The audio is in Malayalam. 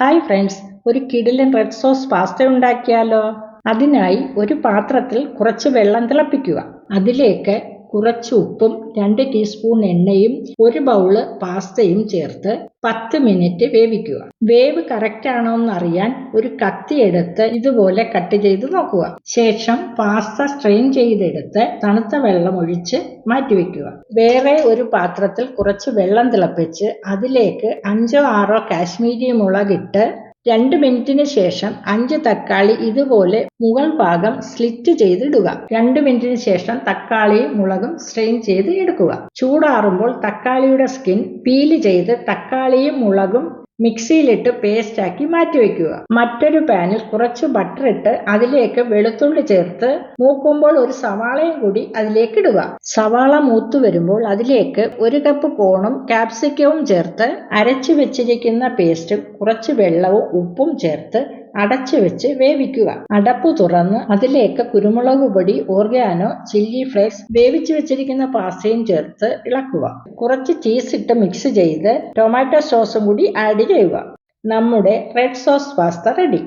ഹായ് ഫ്രണ്ട്സ് ഒരു കിടിലൻ റെഡ് സോസ് പാസ്ത ഉണ്ടാക്കിയാലോ? അതിനായി ഒരു പാത്രത്തിൽ കുറച്ച് വെള്ളം തിളപ്പിക്കുക. അതിലേക്ക് കുറച്ച് ഉപ്പും രണ്ട് ടീസ്പൂൺ എണ്ണയും ഒരു ബൗൾ പാസ്തയും ചേർത്ത് പത്ത് മിനിറ്റ് വേവിക്കുക. വേവ് കറക്റ്റ് ആണോ എന്ന് അറിയാൻ ഒരു കത്തി എടുത്ത് ഇതുപോലെ കട്ട് ചെയ്ത് നോക്കുക. ശേഷം പാസ്ത സ്ട്രെയിൻ ചെയ്തെടുത്ത് തണുത്ത വെള്ളം ഒഴിച്ച് മാറ്റിവെക്കുക വേറെ ഒരു പാത്രത്തിൽ കുറച്ച് വെള്ളം തിളപ്പിച്ച് അതിലേക്ക് അഞ്ചോ ആറോ കാശ്മീരി മുളകിട്ട് രണ്ട് മിനിറ്റിന് ശേഷം അഞ്ച് തക്കാളി ഇതുപോലെ മുകൾ ഭാഗം സ്ലിറ്റ് ചെയ്തിടുക. രണ്ട് മിനിറ്റിന് ശേഷം തക്കാളിയും മുളകും സ്ട്രെയിൻ ചെയ്ത് എടുക്കുക. ചൂടാറുമ്പോൾ തക്കാളിയുടെ സ്കിൻ പീൽ ചെയ്ത് തക്കാളിയും മുളകും മിക്സിയിലിട്ട് പേസ്റ്റ് ആക്കി മാറ്റിവെക്കുക മറ്റൊരു പാനിൽ കുറച്ച് ബട്ടർ ഇട്ട് അതിലേക്ക് വെളുത്തുള്ളി ചേർത്ത് മൂക്കുമ്പോൾ ഒരു സവാളയും കൂടി അതിലേക്ക് ഇടുക. സവാള മൂത്തു വരുമ്പോൾ അതിലേക്ക് ഒരു കപ്പ് കോണും കാപ്സിക്കവും ചേർത്ത് അരച്ചു വെച്ചിരിക്കുന്ന പേസ്റ്റും കുറച്ച് വെള്ളവും ഉപ്പും ചേർത്ത് അടച്ചു വെച്ച് വേവിക്കുക. അടപ്പ് തുറന്ന് അതിലേക്ക് കുരുമുളക് പൊടി ഓർഗാനോ ചില്ലി ഫ്ലേക്സ് വേവിച്ചു വെച്ചിരിക്കുന്ന പാസ്തയും ചേർത്ത് ഇളക്കുക. കുറച്ച് ചീസ് ഇട്ട് മിക്സ് ചെയ്ത് ടൊമാറ്റോ സോസും കൂടി ആഡ് ചെയ്യുക. നമ്മുടെ റെഡ് സോസ് പാസ്ത റെഡി